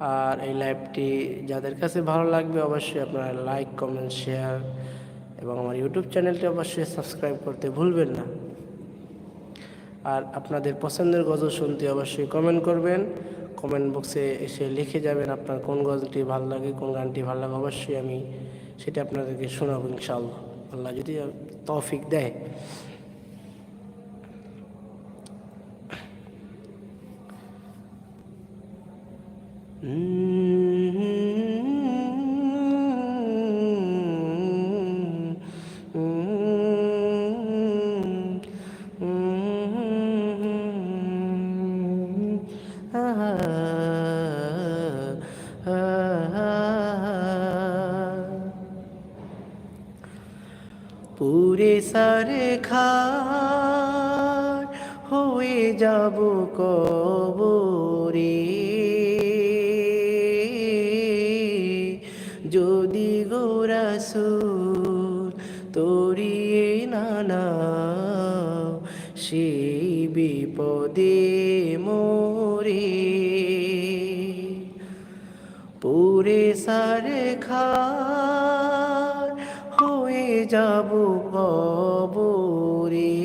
আর এই লাইভটি যাদের কাছে ভালো লাগবে অবশ্যই আপনারা লাইক কমেন্ট শেয়ার এবং আমার ইউটিউব চ্যানেলটি অবশ্যই সাবস্ক্রাইব করতে ভুলবেন না। আর আপনাদের পছন্দের গজল শুনতে অবশ্যই কমেন্ট করবেন। কমেন্ট বক্সে এসে লিখে যাবেন আপনার কোন গজলটি ভালো লাগে, কোন গানটি ভালো লাগে, অবশ্যই আমি সেটা আপনাদেরকে শোনাবো ইনশাআল্লাহ। আল্লাহ যদি তৌফিক দেয়। পুরে সারে খার হয়ে যাব কবরে। গোরাসুর তরিয়ে নানা সে বিপদে মোরে। পুরে সারে খার হয়ে যাব কবরে।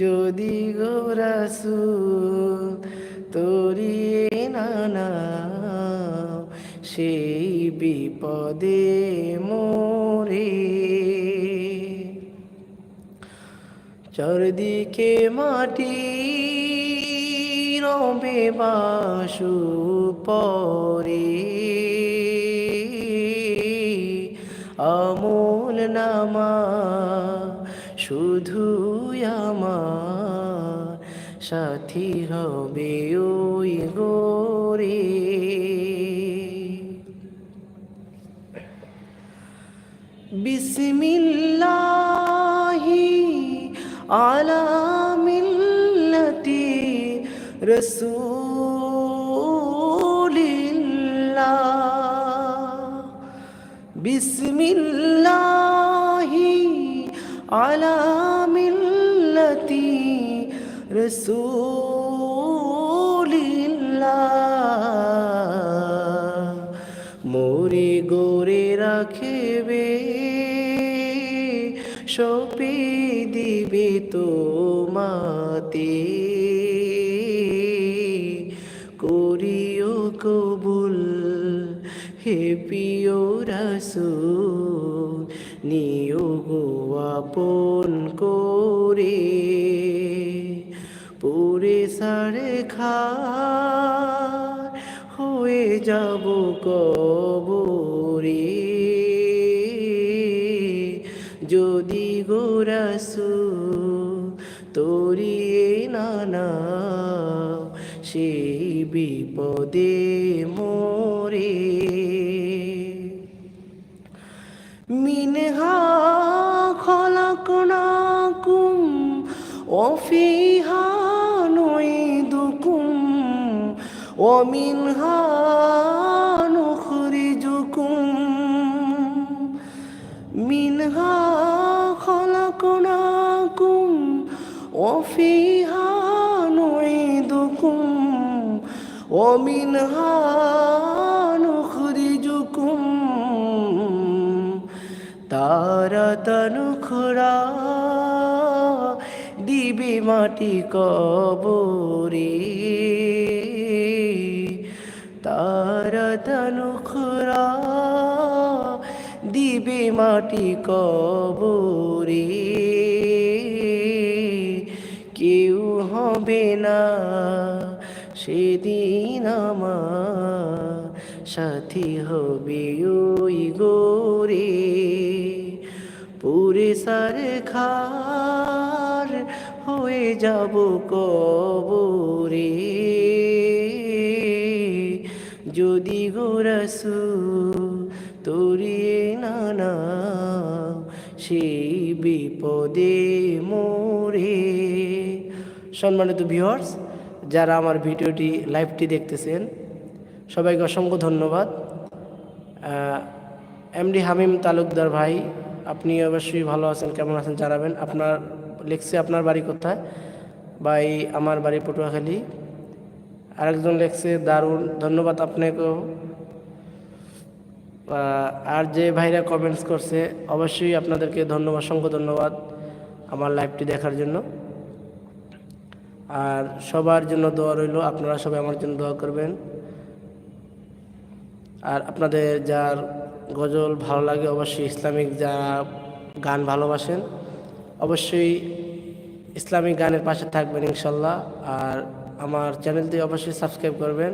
যদি গোরাসু সেই বিপদে মোরে। চারদিকে মাটি, রবে বাসু পরে। আমল নামা, শুধু আমার সাথী হবে ওই গোরে। বিসমিল্লাহি আলা মিল্লাতি রসুলিল্লাহ। বিসমিল্লাহি আলা মিল্লাতি রসুলিল্লাহ। মোরে গোরে রাখবে সপি দিবে তো মাতে করিও কবুল হে প্রিয় রাসূল, নিও আপন করে। পুরে সারে খা হয়ে যাব কবরে রসু তোরি নানা সেই বিপদে মোরে। মিনহা খলাকুনাকুম অফিহা নই দুকুম অমিনহা ومنها نخرجكم تارة نخرى দিবে মাটি কবরে তারা তানুখরা দিবে মাটি কবরে কেউ হবে না সেদিন সাথী হবে ওই গোরে। পুরে সার খার হয়ে যাব কবরে। যদি গোরাসু তরিয়ে নানা সেই বিপদে মোরে। সম্মানিত ভিউয়ার্স যারা আমার ভিডিওটি, লাইভটি দেখতেছেন, সবাইকে অসংখ্য ধন্যবাদ। এমডি হামিম তালুকদার ভাই, আপনি অবশ্যই ভালো আছেন, কেমন আছেন জানাবেন। আপনার লেখছে আপনার বাড়ি কোথায়? ভাই, আমার বাড়ি পটুয়াখালী। আরেকজন লেখছে, দারুণ, ধন্যবাদ আপনাকেও। আর যে ভাইরা কমেন্টস করছে, অবশ্যই আপনাদেরকে ধন্যবাদ, অসংখ্য ধন্যবাদ আমার লাইভটি দেখার জন্য। আর সবার জন্য দোয়া রইল, আপনারা সবাই আমার জন্য দোয়া করবেন। আর আপনাদের যার গজল ভালো লাগে, অবশ্যই ইসলামিক যা গান ভালোবাসেন, অবশ্যই ইসলামিক গানের পাশে থাকবেন ইনশাল্লাহ। আর আমার চ্যানেলটি অবশ্যই সাবস্ক্রাইব করবেন,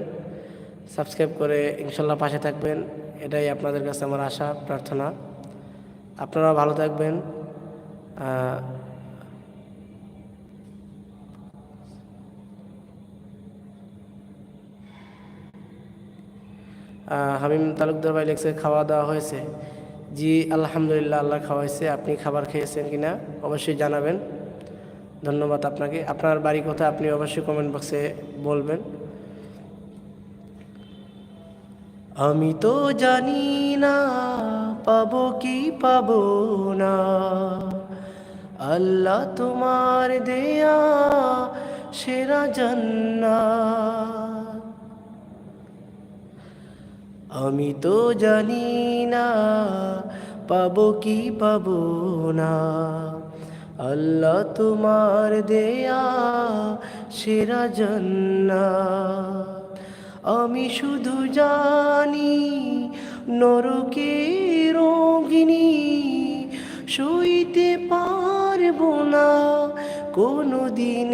সাবস্ক্রাইব করে ইনশাল্লাহ পাশে থাকবেন। এটাই আপনাদের কাছে আমার আশা, প্রার্থনা। আপনারা ভালো থাকবেন। হামিম তালুকদার ভাই লেগছে, খাওয়া দাওয়া হয়েছে। জি, আলহামদুলিল্লাহ, আল্লাহ খাওয়াইছে। আপনি খাবার খেয়েছেন কিনা অবশ্যই জানাবেন। ধন্যবাদ আপনাকে। আপনার বাড়ি কোথায় আপনি অবশ্যই কমেন্ট বক্সে বলবেন। আমি তো জানি না, পাবো কি পাবো না। আল্লাহ তোমার দেয়া সেরা জান্নাত। আমি তো জানি না, পাবো কি পাবো না। আল্লাহ তোমার দেয়া সেরা জান্নাত। আমি শুধু জানি, নরকে রোগিনী সইতে পারব না কোনো দিন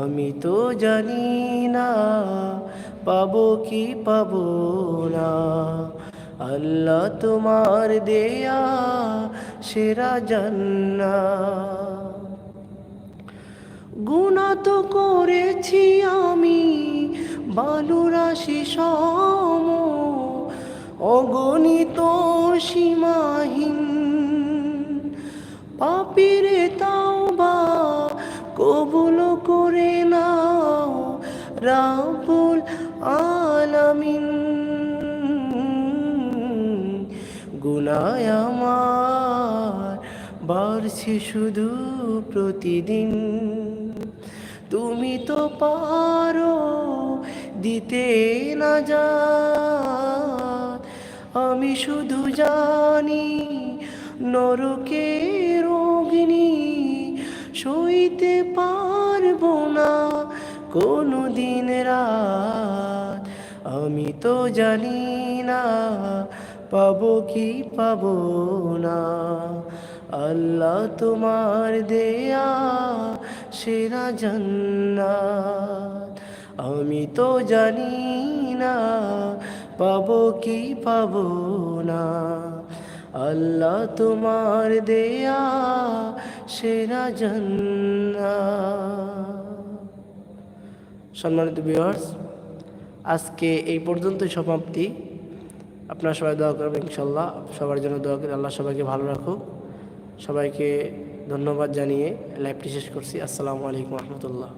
আমি তো জানি না পাবো কি পাবো না? আল্লাহ তোমার দেয়া সেরা জান্নাত। গুণা তো করেছি আমি বালুরাশি সম অগণিত সীমাহীন। পাপিরে তাও বা কবুল করে নাও রাবুল গুনায় আমার, বাড়ছে শুধু প্রতিদিন। তুমি তো পারো দিতে না যা আমি শুধু জানি নরকে রোগিনী সইতে পারব না কোনো দিন রাত। আমি তো জানি না পাবো কি পাবো না? আল্লাহ তোমার দেয়া সেরা জান্নাত। আমি তো জানি না পাবো কি পাবো না। আল্লাহ তোমার দেয়া সেরা জান্নাত। সম্মানিত ভিউয়ার্স আজকে এই পর্যন্তই সমাপ্তি। আপনারা সবাই দোয়া করবেন ইনশাল্লাহ সবার জন্য দোয়া করি, আল্লাহ সবাইকে ভালো রাখুক। সবাইকে ধন্যবাদ জানিয়ে লাইভটি শেষ করছি। আসসালামু আলাইকুম রহমতুল্লাহ।